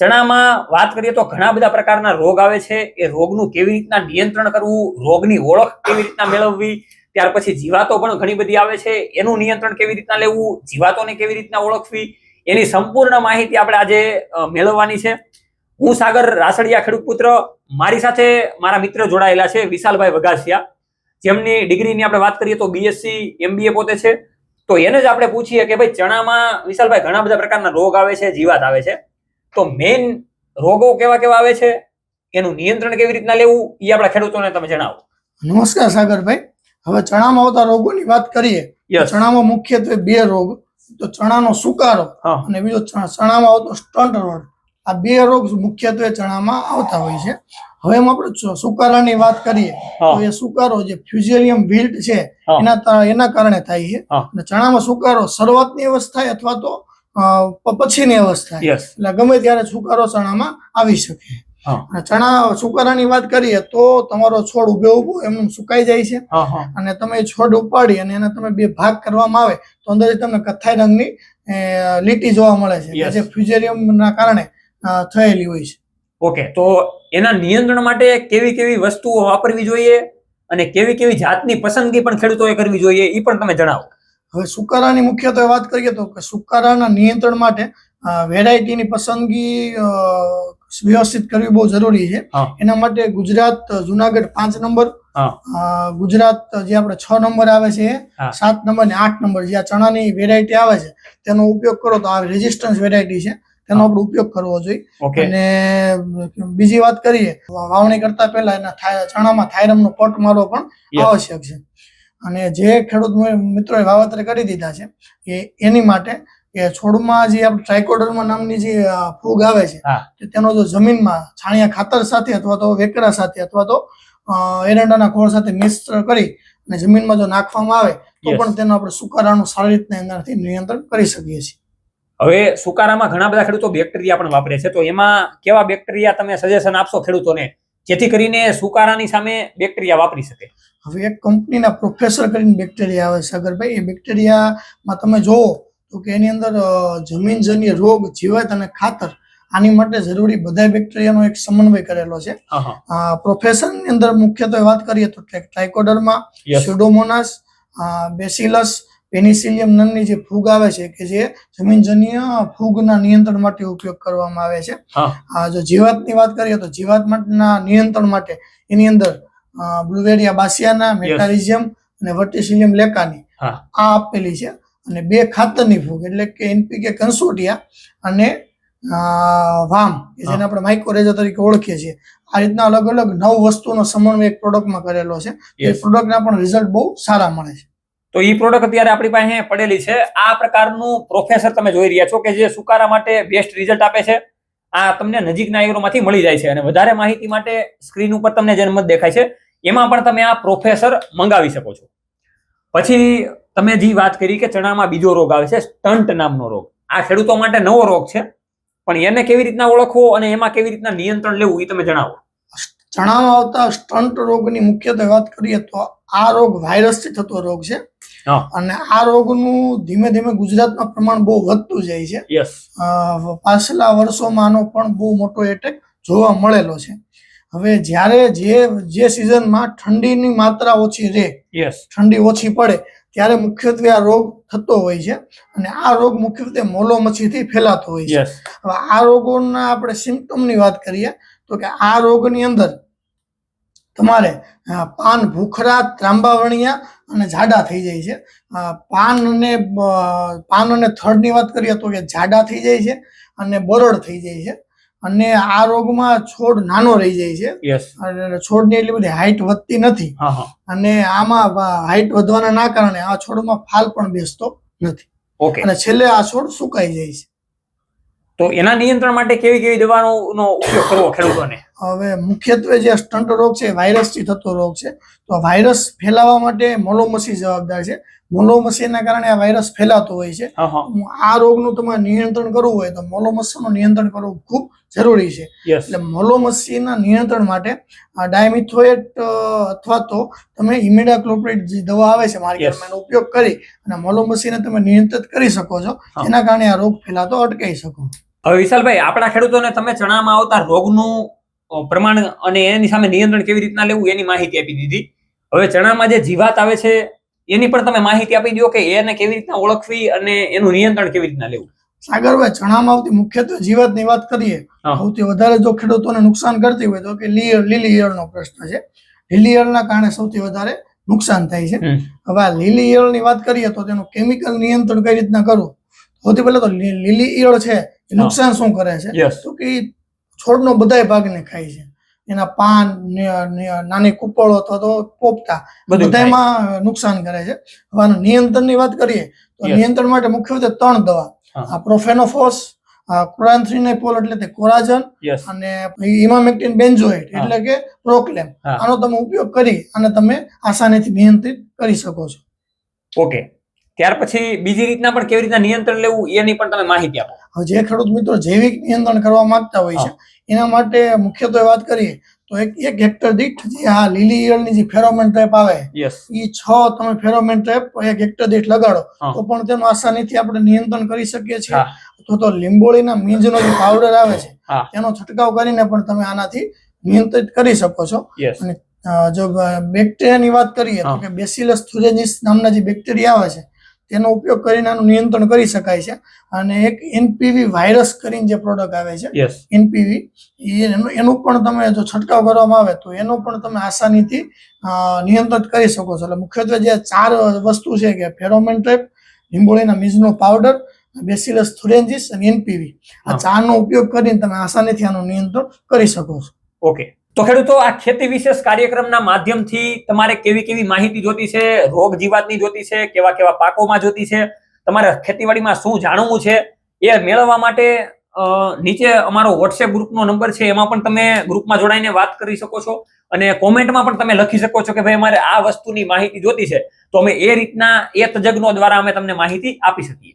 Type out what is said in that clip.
ચણામાં વાત કરીએ તો ઘણા બધા પ્રકારના રોગ આવે છે. એ રોગનું કેવી રીતના નિયંત્રણ કરવું, રોગની ઓળખ કેવી રીતના મેળવવી, ત્યાર પછી જીવાતો પણ ઘણી બધી આવે છે. એનું નિયંત્રણ કેવી રીતના લેવું, જીવાતોને કેવી રીતના ઓળખવી, એની સંપૂર્ણ માહિતી આપણે આજે મેળવવાની છે. હું સાગર રાસડિયા ખેડૂત પુત્ર, મારી સાથે મારા મિત્ર જોડાયેલા છે વિશાલભાઈ વઘાસિયા. જેમની ડિગ્રીની આપણે વાત કરીએ તો બીએસસી એમબીએ પોતે છે. તો એને જ આપણે પૂછીએ કે ભાઈ ચણામાં વિશાલભાઈ ઘણા બધા પ્રકારના રોગ આવે છે, જીવાત આવે છે. તો મેઇન રોગો કેવા કેવા આવે છે? એનું નિયંત્રણ કેવી રીતના લેવું? એ આપણા ખેડૂતોને તમે જણાવો. નમસ્કાર સાગરભાઈ. હવે ચણામાં આવતા રોગોની વાત કરીએ ચણામાં મુખ્યત્વે બે રોગ તો ચણાનો સુકારો અને બીજો ચણામાં આવતો સ્ટન્ટ રોડ આ બે રોગ મુખ્યત્વે ચણામાં આવતા હોય છે. હવે એમાં આપણે સુકારાની વાત કરીએ તો એ સુકારો જે ફ્યુઝેરિયમ વિલ્ટ છે એના એના કારણે થાય છે. અને ચણામાં સુકારો શરૂઆતની અવસ્થાએ અથવા તો પછીની અવસ્થા. એટલે ગમે ત્યારે સુકારો ચણામાં આવી શકે. ચણા સુકારાની વાત કરીએ તો તમારો છોડ ઉભે ઊભો એમનું સુકાઈ જાય છે. અને તમે છોડ ઉપાડી અને એના તમે બે ભાગ કરવામાં આવે તો અંદર તમને કથ્થાઈ રંગની લીટી જોવા મળે છે. જે ફ્યુઝેરિયમ ના કારણે થયેલી હોય છે. ઓકે તો એના નિયંત્રણ માટે કેવી કેવી વસ્તુઓ વાપરવી જોઈએ? અને કેવી કેવી જાતની પસંદગી પણ ખેડૂતોએ કરવી જોઈએ એ પણ તમે જણાવો. હવે સુકારાની મુખ્યત્વે વાત કરીએ તો કે સુકારાના નિયંત્રણ માટે વેરાયટીની પસંદગી વ્યવસ્થિત કરવી બહુ જરૂરી છે. એના માટે ગુજરાત જુનાગઢ પાંચ નંબર ગુજરાત જે આપણે છ નંબર આવે છે સાત નંબર ને આઠ નંબર જે આ ચણાની વેરાયટી આવે છે તેનો ઉપયોગ કરો તો આ રેઝિસ્ટન્સ વેરાયટી છે તેનો આપણે ઉપયોગ કરવો જોઈએ. અને બીજી વાત કરીએ વાવણી કરતા પહેલા એના ચણામાં ચણામાં થાયરમનો પટ મારવો પણ આવશ્યક છે. અને જે ખેડૂત મિત્રોએ વાવેતર કરી દીધા છે એ એની માટે કે છોડમાં જે આપણે ટ્રાઇકોડર્મા નામની જે ફૂગ આવે છે તેનો જો જમીનમાં છાણિયા ખાતર સાથે અથવા તો વેકરા સાથે અથવા તો એરંડાના ખોળ સાથે મિશ્ર કરી અને જમીનમાં જો નાખવામાં આવે તો પણ તેનો આપણે સુકારાનું સારી રીતના અંદરથી નિયંત્રણ કરી શકીએ છીએ. હવે સુકારામાં ઘણા બધા ખેડૂતો બેક્ટેરિયા પણ વાપરે છે તો એમાં કેવા બેક્ટેરિયા તમે સજેશન આપશો ખેડૂતોને જેથી કરીને સુકારાની સામે બેક્ટેરિયા વાપરી શકે? હવે એક કંપનીના પ્રોફેસર કરીને બેક્ટેરિયા આવે સાગરભાઈ એ બેક્ટેરિયામાં તમે જોવો તો કે એની અંદર જમીનજન્ય રોગ જીવાત અને ખાતર આની માટે જરૂરી બધા બેક્ટેરિયાનો એક સમન્વય કરેલો છે. પ્રોફેસરની અંદર મુખ્યત્વે વાત કરીએ તો tri- trichoderma pseudomonas bacillus penicillium નામની જે ફૂગ આવે છે કે જે જમીનજન્ય ફૂગના નિયંત્રણ માટે ઉપયોગ કરવામાં આવે છે. આ જો જીવાતની વાત કરીએ તો જીવાત માટેના નિયંત્રણ માટે એની અંદર બ્લુવેરિયા બાસિયાના મેટાલિઝિયમ અને વર્ટિસિલિયમ લેકાની. આ આપેલી છે અને બે ખાતરની ફૂગ એટલે કે એનપીકે કન્સોટિયા અને વામ કે જેને આપણે માઇક્રોરેઝા તરીકે ઓળખીએ છીએ. આ રીતના અલગ અલગ નવ વસ્તુનો સમન્વય એક પ્રોડક્ટમાં કરેલો છે. એ. પ્રોડક્ટના પણ રિઝલ્ટ બહુ સારા મળે છે. તો એ પ્રોડક્ટ અત્યારે આપણી પાસે પડેલી છે. આ પ્રકારનું પ્રોફેસર તમે જોઈ રહ્યા છો કે જે સુકારા માટે બેસ્ટ રિઝલ્ટ આપે છે. આ તમને નજીકના એગ્રોમાંથી મળી જાય છે. અને વધારે માહિતી માટે સ્ક્રીન ઉપર તમને જે નંબર દેખાય છે એમાં પણ તમે આ પ્રોફેસર મંગાવી શકો છો. પછી તમે જે વાત કરી કે ચણામાં બીજો રોગ આવે છે સ્ટન્ટ નામનો રોગ. આ ખેડૂતો માટે નવો રોગ છે પણ એને કેવી રીતના ઓળખવો અને એમાં કેવી રીતના નિયંત્રણ લેવું એ તમે જણાવો. ચણામાં આવતા સ્ટન્ટ રોગની મુખ્યત્વે વાત કરીએ તો આ રોગ વાયરસથી થતો રોગ છે. અને આ રોગનું ધીમે ધીમે ગુજરાતમાં પ્રમાણ બહુ વધતું જાય છે. યસ પાછલા વર્ષોમાં આનો પણ બહુ મોટો એટેક જોવા મળેલો છે. હવે જ્યારે જે જે સિઝનમાં ઠંડીની માત્રા ઓછી રહે યસ ઠંડી ઓછી પડે ત્યારે મુખ્યત્વે આ રોગ થતો હોય છે અને આ રોગ મુખ્યત્વે મોલો મચ્છીથી ફેલાતો હોય છે. હવે આ રોગોના આપણે સિમ્ટમની વાત કરીએ તો કે આ રોગની અંદર તમારે પાન ભૂખરા ત્રાંબાવણિયા અને જાડા થઈ જાય છે. પાન અને પાન અને થડની વાત કરીએ તો કે જાડા થઈ જાય છે અને બરડ થઈ જાય છે. અને આ રોગમાં છોડ નાનો રહી જાય છે. અને છોડની એટલી બધી હાઈટ વધતી નથી. અને આમાં હાઈટ વધવાના ના કારણે આ છોડમાં ફાલ પણ બેસતો નથી. ઓકે અને છેલ્લે આ છોડ સુકાઈ જાય છે. તો એના નિયંત્રણ માટે કેવી કેવી દવાનો ઉપયોગ કરવો ખેડૂતોને? હવે મુખ્યત્વે જે સ્ટન્ટ રોગ છે વાયરસથી થતો રોગ છે તો વાયરસ ફેલાવા માટે મોલોમસી જવાબદાર છે. મોલોમસીના કારણે આ વાયરસ ફેલાતો હોય છે. આ રોગનું તમારે નિયંત્રણ કરવું હોય તો મોલોમસીનું નિયંત્રણ કરવું ખૂબ જરૂરી છે. એટલે મોલોમસીના નિયંત્રણ માટે ડાયમિથોએટ અથવા તો તમે ઇમિડાક્લોપ્રિડ જે દવા આવે છે માર્કેટમાં એનો ઉપયોગ કરી અને મોલોમસીને તમે નિયંત્રિત કરી શકો છો. એના કારણે આ રોગ ફેલાતો અટકાઈ શકો. હવે વિશાલભાઈ આપણા ખેડૂતોને તમે ચણામાં આવતા રોગનું પ્રમાણ અને એની સામે નિયંત્રણ કેવી રીતના લેવું એની માહિતી આપી દીધી. હવે ચણામાં જે જીવાત આવે છે એની પણ તમે માહિતી આપી દો કે એને કેવી રીતના ઓળખવી અને એનું નિયંત્રણ કેવી રીતના લેવું. સાગરભાઈ ચણામાં આવતી મુખ્યત્વે જીવાતની વાત કરીએ સૌથી વધારે જો ખેડૂતોને નુકસાન કરતી હોય તો કે લીયર લીલી ઈયળનો પ્રશ્ન છે. લીલી ઈયળના કારણે સૌથી વધારે નુકસાન થાય છે. હવે આ લીલી ઈયળની વાત કરીએ તો તેનું કેમિકલ નિયંત્રણ કઈ રીતના કરવું? સૌથી પહેલા તો લીલી ઈયળ છે નુકસાન શું કરે છે? તો કે છોડનો બધાય ભાગને ખાય છે. એના પાન નાની કુપળો અથવા તો પોપટા બધું થાય. નુકસાન કરે છે. હવે નિયંત્રણની વાત કરીએ તો નિયંત્રણ માટે મુખ્યત્વે ત્રણ દવા. આ પ્રોફેનોફોસ ક્લોરાન્થ્રીનેપોલ એટલે તે કોરાજન અને ઇમામેક્ટિન બેન્ઝોઇટ. એટલે કે પ્રોક્લેમ. આનો તમે ઉપયોગ કરી અને તમે આસાનીથી નિયંત્રિત કરી શકો છો. ઓકે. ત્યાર પછી બીજી રીતના પણ કેવી રીતના નિયંત્રણ લેવું એની પણ તમે માહિતી આપો. જે ખેડૂત મિત્રો જૈવિક નિયંત્રણ કરવા માંગતા હોય છે એના માટે મુખ્યત્વે વાત કરીએ તો એક એક હેક્ટર દીઠ જે આ લીલી ઈયળની જે ફેરોમેન ટ્રેપ આવે યસ એ છ તમે ફેરોમેન ટ્રેપ એક હેક્ટર દીઠ લગાડો તો પણ તેનું આસાનીથી આપણે નિયંત્રણ કરી શકીએ છીએ. અથવા તો લીંબોળીના મીંજનો જે પાવડર આવે છે. તેનો છંટકાવ કરીને પણ તમે આનાથી નિયંત્રિત કરી શકો છો. અને જો બેક્ટેરિયાની વાત કરીએ તો. કે બેસિલસ થુરેનિસ નામના જે બેક્ટેરિયા આવે છે તેનો ઉપયોગ કરીને આનું નિયંત્રણ કરી શકાય છે. અને એક એનપીવી વાયરસ કરીને જે પ્રોડક્ટ આવે છે એનપીવી એનું પણ તમે જો છંટકાવ કરવામાં આવે તો એનો પણ તમે આસાનીથી નિયંત્રિત કરી શકો છો. એટલે મુખ્યત્વે જે ચાર વસ્તુ છે કે ફેરોમેન ટ્રેપ લીંબોળીના મીઝનો પાવડર બેસિલસ થુરેન્જીસ અને એનપીવી આ. ચારનો ઉપયોગ કરીને તમે આસાનીથી આનું નિયંત્રણ કરી શકો છો. ઓકે તો ખેડૂતો, આ ખેતી વિશેષ કાર્યક્રમના માધ્યમથી તમારે કેવી કેવી માહિતી જોતી છે, રોગ જીવાતની જોતી છે, કેવા કેવા પાકોમાં જોતી છે, તમારે ખેતીવાડીમાં શું જાણવું છે, એ મેળવવા માટે નીચે અમારો વોટ્સએપ ગ્રુપનો નંબર છે, એમાં પણ તમે ગ્રુપમાં જોડાઈને વાત કરી શકો છો અને કોમેન્ટમાં પણ તમે લખી શકો છો કે ભાઈ અમારે આ વસ્તુની માહિતી જોતી છે. તો અમે એ રીતના, એ તજજ્ઞો દ્વારા અમે તમને માહિતી આપી શકીએ.